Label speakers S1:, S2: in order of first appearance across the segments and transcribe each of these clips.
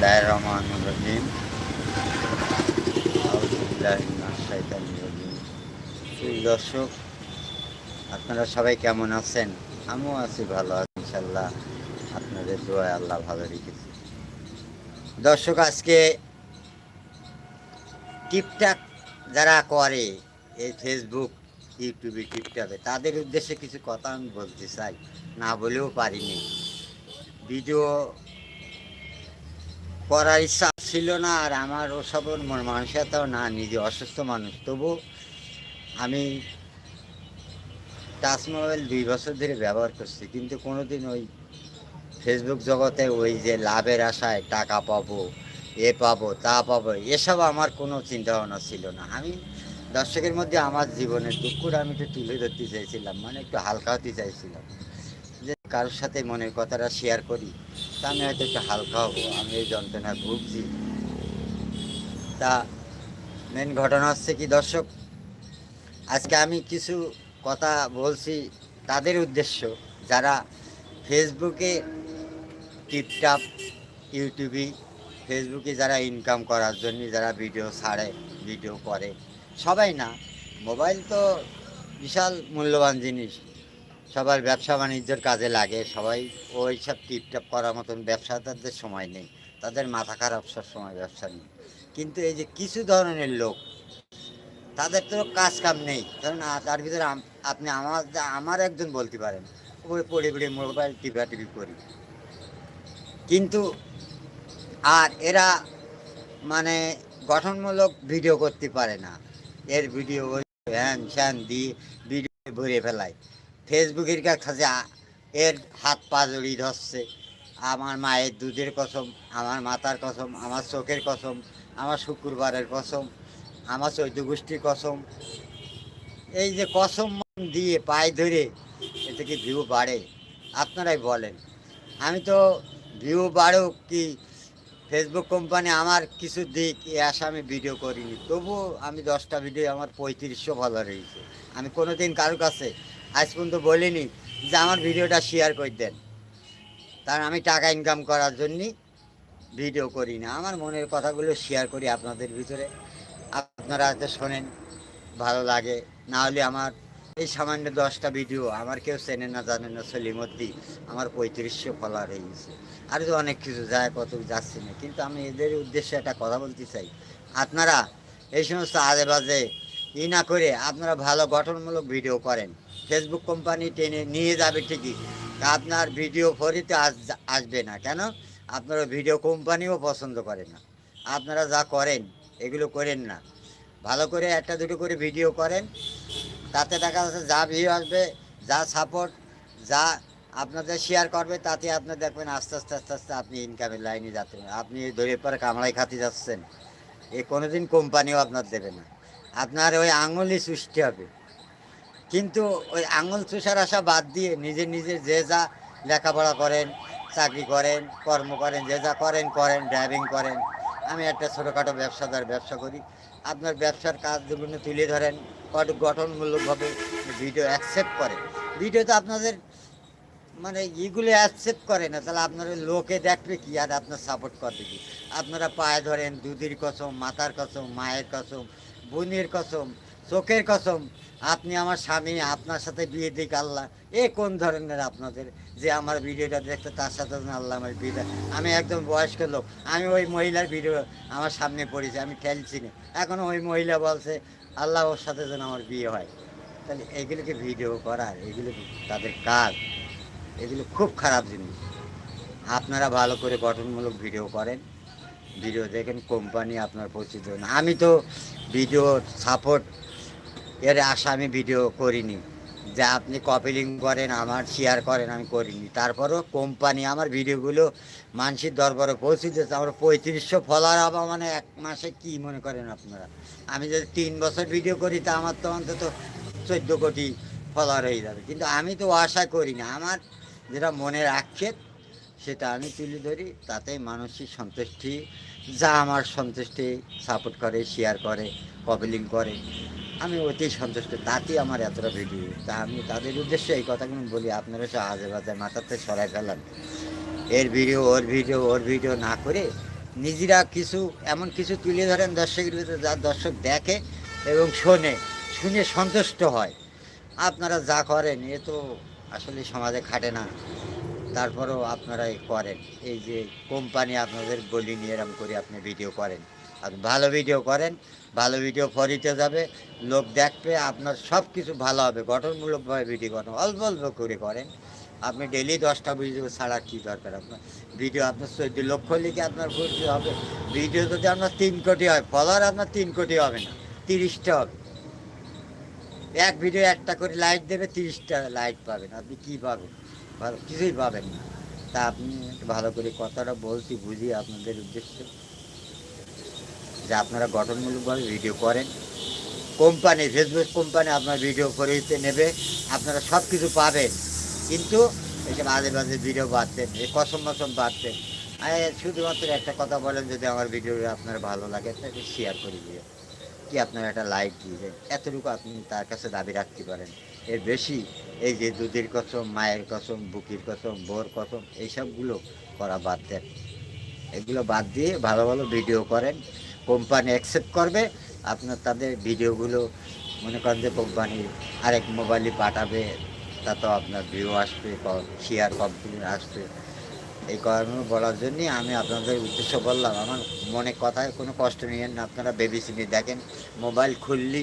S1: বিসমিল্লাহ রহমান রহিম দর্শক, আপনারা সবাই কেমন আছেন? আমিও আছি ভালো আছি ইনশাল্লাহ আপনাদের দোয়ায় আল্লাহ ভালো রেখেছি। দর্শক, আজকে টিকটাক যারা করে, এই ফেসবুক ইউটিউবে টিকটকে তাদের উদ্দেশ্যে কিছু কথা আমি বলতে চাই। না বলেও পারিনি। ভিডিও করার ইচ্ছা ছিল না, আর আমার ওসব মানসিকতাও না, নিজে অসুস্থ মানুষ। তবু আমি টাচ মোবাইল দুই বছর ধরে ব্যবহার করছি, কিন্তু কোনোদিন ওই ফেসবুক জগতে ওই যে লাভের আশায় টাকা পাবো, এ পাবো, তা পাবো, এসব আমার কোনো চিন্তা ভাবনা ছিল না। আমি দর্শকের মধ্যে আমার জীবনের দুঃখটা আমি একটু তুলে ধরতে চাইছিলাম মানে একটু হালকা হতে চাইছিলাম। কারোর সাথে মনের কথাটা শেয়ার করি, তা আমি হয়তো একটু হালকা হব, আমি এই যন্ত্রণা ভুগছি। তা মেন ঘটনা হচ্ছে কি দর্শক, আজকে আমি কিছু কথা বলছি তাদের উদ্দেশ্য। যারা ফেসবুকে টিপটাপ ইউটিউবে ফেসবুকে যারা ইনকাম করার জন্য যারা ভিডিও ছাড়ে ভিডিও করে, সবাই না মোবাইল তো বিশাল মূল্যবান জিনিস। সবার ব্যবসা বাণিজ্যের কাজে লাগে, সবাই ওই সব টিপটাপ করার মতন ব্যবসাদারদের সময় নেই, তাদের মাথা খারাপ সব সময় ব্যবসা নেই কিন্তু এই যে কিছু ধরনের লোক, তাদের তো কাজ কাম নেই আ- তার ভিতরে আপনি আমার আমার একজন বলতে পারেন ওই পড়ে পড়ে মোবাইল টিপা টিপি করি। কিন্তু আর এরা মানে গঠনমূলক ভিডিও করতে পারে না, এর ভিডিও হ্যান স্যান দিয়ে ভিডিও ভরে ফেলায়। ফেসবুকের কাছে এর হাত পা জড়িয়ে ধরছে। আমার মায়ের দুধের কসম, আমার মাতার কসম, আমার চোখের কসম, আমার শুক্রবারের কসম, আমার চৈদ্য গোষ্ঠীর কসম। এই যে কসম দিয়ে পায়ে ধরে এতে কি ভিউ বাড়ে? আপনারাই বলেন। আমি তো ভিউ বাড়ুক কি ফেসবুক কোম্পানি আমার কিছু দিক, এ আশা আমি ভিডিও করিনি। তবুও আমি দশটা ভিডিও আমার পঁয়ত্রিশশো ফলোয়ার হয়েছে। আমি কোনো দিন কারোর কাছে আজ পর্যন্ত বলিনি যে আমার ভিডিওটা শেয়ার করে দেন। কারণ আমি টাকা ইনকাম করার জন্যই ভিডিও করি না। আমার মনের কথাগুলো শেয়ার করি আপনাদের ভিতরে। আপনারা হয়তো শোনেন, ভালো লাগে। না হলে আমার এই সামান্য দশটা ভিডিও আমার কেউ চেনে না, জানে না। সলিমদ্দি আমার পঁয়ত্রিশশো ফলোয়ার হয়ে গেছে। আর তো অনেক কিছু যায়, কত যাচ্ছে না। কিন্তু আমি এদের উদ্দেশ্যে একটা কথা বলতে চাই। আপনারা এই সমস্ত আজে বাজে ই না করে আপনারা ভালো গঠনমূলক ভিডিও করেন। ফেসবুক কোম্পানি টেনে নিয়ে যাবে ঠিকই, তা আপনার ভিডিও ফরিতে আস আসবে না। কেন? আপনারা ভিডিও কোম্পানিও পছন্দ করে না। আপনারা যা করেন, এগুলো করেন না। ভালো করে একটা দুটো করে ভিডিও করেন, তাতে দেখা যাচ্ছে যা ভিউ আসবে, যা সাপোর্ট যা আপনাদের শেয়ার করবে, তাতে আপনি দেখবেন আস্তে আস্তে আস্তে আস্তে আপনি ইনকামের লাইনে যাচ্ছেন। আপনি ধরে পরে কামড়াই খাতে যাচ্ছেন। এ কোনোদিন কোম্পানিও আপনার দেবে না। আপনার ওই আঙুলই সৃষ্টি হবে। কিন্তু ওই আঙুল চুষার আশা বাদ দিয়ে নিজে নিজে যে যা লেখাপড়া করেন, চাকরি করেন, কর্ম করেন, যে যা করেন করেন ড্রাইভিং করেন। আমি একটা ছোটোখাটো ব্যবসাদার ব্যবসা করি। আপনার ব্যবসার কাজগুলো তুলে ধরেন গঠনমূলকভাবে ভিডিও অ্যাকসেপ্ট করে। ভিডিও তো আপনাদের মানে ইগুলো অ্যাকসেপ্ট করে না, তাহলে আপনার লোকে দেখবে কি আর আপনার সাপোর্ট করবে কি? আপনারা পায়ে ধরেন, দুধের কসম মাতার কসম, মায়ের কসম, বোনের কসম চোখের কসম, আপনি আমার স্বামী, আপনার সাথে বিয়ে দিক আল্লাহ। এ কোন ধরনের আপনাদের? যে আমার ভিডিওটা দেখতে, তার সাথে আল্লাহ আমার বিয়ে আমি একদম বয়স্ক লোক। আমি ওই মহিলার ভিডিও আমার সামনে পড়েছি, আমি খেলছি না। এখন ওই মহিলা বলছে, আল্লাহ ওর সাথে যেন আমার বিয়ে হয়। তাহলে এগুলোকে ভিডিও করার এগুলো তাদের কাজ? এগুলো খুব খারাপ জিনিস। আপনারা ভালো করে গঠনমূলক ভিডিও করেন। ভিডিও দেখেন, কোম্পানি আপনার পরিচিত আমি তো ভিডিও সাপোর্ট এর আশা আমি ভিডিও করিনি। যে আপনি কপি লিঙ্ক করেন, আমার শেয়ার করেন, আমি করিনি। তারপরও কোম্পানি আমার ভিডিওগুলো মানুষের দরবারে পৌঁছে আমার পঁয়ত্রিশশো ফলোয়ার হওয়া মানে এক মাসে কি মনে করেন আপনারা? আমি যদি তিন বছর ভিডিও করি, তা আমার তো অন্তত চোদ্দ কোটি ফলোয়ার হয়ে যাবে। কিন্তু আমি তো আশা করি না। আমার যেটা মনের আক্ষেপ সেটা আমি তুলে ধরি। তাতে মানসিক সন্তুষ্টি, যা আমার সন্তুষ্টি সাপোর্ট করে শেয়ার করে কপিলিং করে। আমি অতি সন্তুষ্ট, তাতেই আমার এতটা ভিডিও। তা আমি তাদের উদ্দেশ্যে এই কথাগুলো বলি, আপনারা সব আজে বাজে মাথাতে সরাই ফেলান। এর ভিডিও, ওর ভিডিও ওর ভিডিও না করে নিজেরা কিছু, এমন কিছু তুলে ধরেন দর্শকের ভিতরে যা দর্শক দেখে এবং শোনে, শুনে সন্তুষ্ট হয়। আপনারা যা করেন, এ তো আসলে সমাজে খাটে না। তারপরেও আপনারা করেন। এই যে কোম্পানি আপনাদের বলি নিয়ে এরম করে আপনি ভিডিও করেন। আর ভালো ভিডিও করেন, ভালো ভিডিও ফরিতে যাবে, লোক দেখবে, আপনার সব কিছু ভালো হবে, গঠনমূলকভাবে ভিডিও করেন অল্প অল্প করে করেন। আপনি ডেলি দশটা ভিডিও ছাড়া কী দরকার? আপনার ভিডিও আপনার চোদ্দ লক্ষ লিখে আপনার পরিচয় হবে। ভিডিও যদি আপনার তিন কোটি হয় ফলোয়ার আপনার তিন কোটি হবে না, তিরিশটা হবে। এক ভিডিও একটা করে লাইক দেবে, তিরিশটা লাইক পাবেন। আপনি কি পাবেন? ভালো, কিছুই পাবেন না। তা আপনি ভালো করে কথাটা বলছি বুঝি আপনাদের উদ্দেশ্যে। যে আপনারা গঠনমূলকভাবে ভিডিও করেন। কোম্পানি ফেসবুক কোম্পানি আপনার ভিডিও করে নেবে, আপনারা সব কিছু পাবেন। কিন্তু এই যে মাঝে মাঝে ভিডিও বাড়তেন এই কসম মসম বাড়তেন শুধুমাত্র একটা কথা বলেন, যদি আমার ভিডিও আপনার ভালো লাগে তাকে শেয়ার করে দিয়ে কি আপনার একটা লাইক দিয়ে এতটুকু আপনি তার কাছে দাবি রাখতে পারেন। এর বেশি, এই যে দুধের কসম, মায়ের কসম, বুকির কসম বোর কসম, এইসবগুলো করা বাদ দেন। এগুলো বাদ দিয়ে ভালো ভালো ভিডিও করেন। কোম্পানি অ্যাকসেপ্ট করবে, আপনার তাদের ভিডিওগুলো মনে করেন যে কোম্পানি আরেক মোবাইলে পাঠাবে তাতেও আপনার ভিউ আসবে শেয়ার কমপ্লেন আসবে। এই কারণে বলার জন্যই আমি আপনাদের উদ্দেশ্য বললাম, আমার মনে কথায় কোনো কষ্ট নিয়েন না, আপনারা বেবি সিনে দেখেন মোবাইল খুললি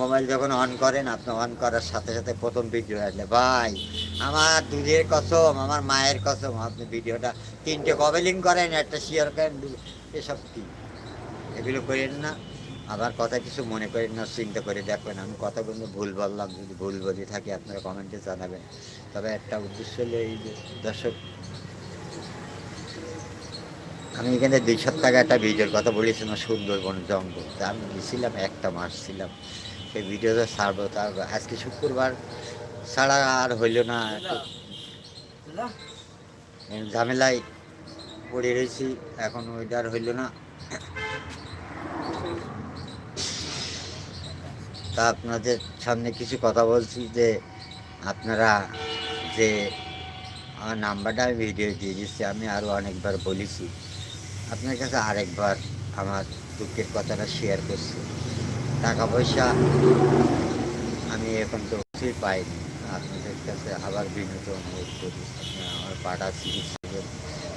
S1: মোবাইল যখন অন করেন, আপনি অন করার সাথে সাথে প্রথম ভিডিও আসলে, ভাই, আমার দুধের কসম, আমার মায়ের কসম, আপনি ভিডিওটা তিনটে কবেলিং করেন, একটা শেয়ার করেন, এসব কি? এগুলো করেন না। আবার কথা কিছু মনে করেন না, চিন্তা করে দেখবেন। আমি কথা কিন্তু ভুল বললাম, যদি ভুল বলে থাকি আপনারা কমেন্টে জানাবেন। তবে একটা উদ্দেশ্য হলো এই যে, দর্শক, আমি এখানে দুই সপ্তাহ একটা ভিডিওর কথা বলেছিলাম, সুন্দরবন জঙ্গল। তা আমি গেছিলাম, একটা মাস ছিলাম। সেই ভিডিওটা ছাড়বো তার আজকে শুক্রবার ছাড়া আর হইল না। ঝামেলায় পড়ে রয়েছি, এখন ওইটা আর হইল না। তা আপনাদের সামনে কিছু কথা বলছি যে আপনারা যে আমার নাম্বারটা আমি ভিডিও দিয়ে দিচ্ছি, আমি আরও অনেকবার বলেছি। আপনার কাছে আরেকবার আমার দুঃখের কথাটা শেয়ার করছি। টাকা পয়সা আমি এখন তো কিছুই পাইনি। আপনাদের কাছে আবার বিনীত অনুরোধ করি আপনারা আমার পাটা চিকিৎসা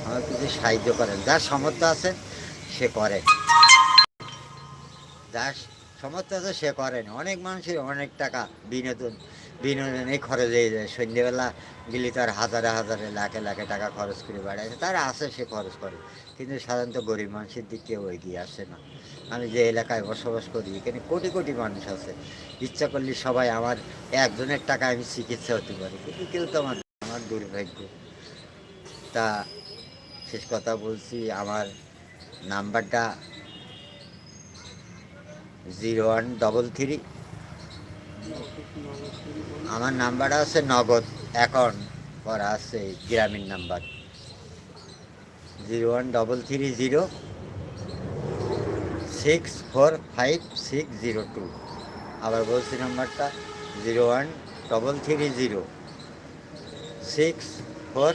S1: আমার কিছু সাহায্য করেন, যার সামর্থ্য আছে সে করে যার সামর্থ্য আছে সে করেন। অনেক মানুষের অনেক টাকা বিনোদন বিনোদনে খরচ হয়ে যায়। সন্ধ্যেবেলা গেলে তার হাজারে হাজারে, লাখে লাখে টাকা খরচ করে বেড়ায়। তার আছে সে খরচ করে। কিন্তু সাধারণত গরিব মানুষের দিক কেউ এগিয়ে আসে না। আমি যে এলাকায় বসবাস করি, এখানে কোটি কোটি মানুষ আছে। ইচ্ছা করলে সবাই আমার একজনের টাকা আমি চিকিৎসা হতে পারি। কিন্তু কেউ তো আমার আমার দুর্ভাগ্য। তা শেষ কথা বলছি। আমার নাম্বারটা জিরো ওয়ান ডবল থ্রি। আমার নাম্বারটা আছে নগদ অ্যাকাউন্ট করা আছে Grameen number. Zero one double three zero six four five six zero two. আবার বলছি নাম্বারটা, zero one double three zero six four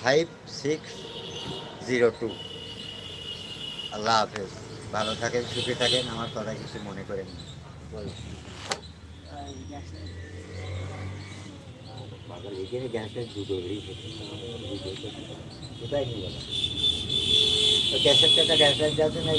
S1: five six zero two. আল্লাহ হাফেজ। ভালো থাকেন, সুখে থাকেন, আমার কথা কিছু মনে করেন গ্যাসের দুটো কোথায় নিয়ে গ্যাসের টাকা গ্যাসের না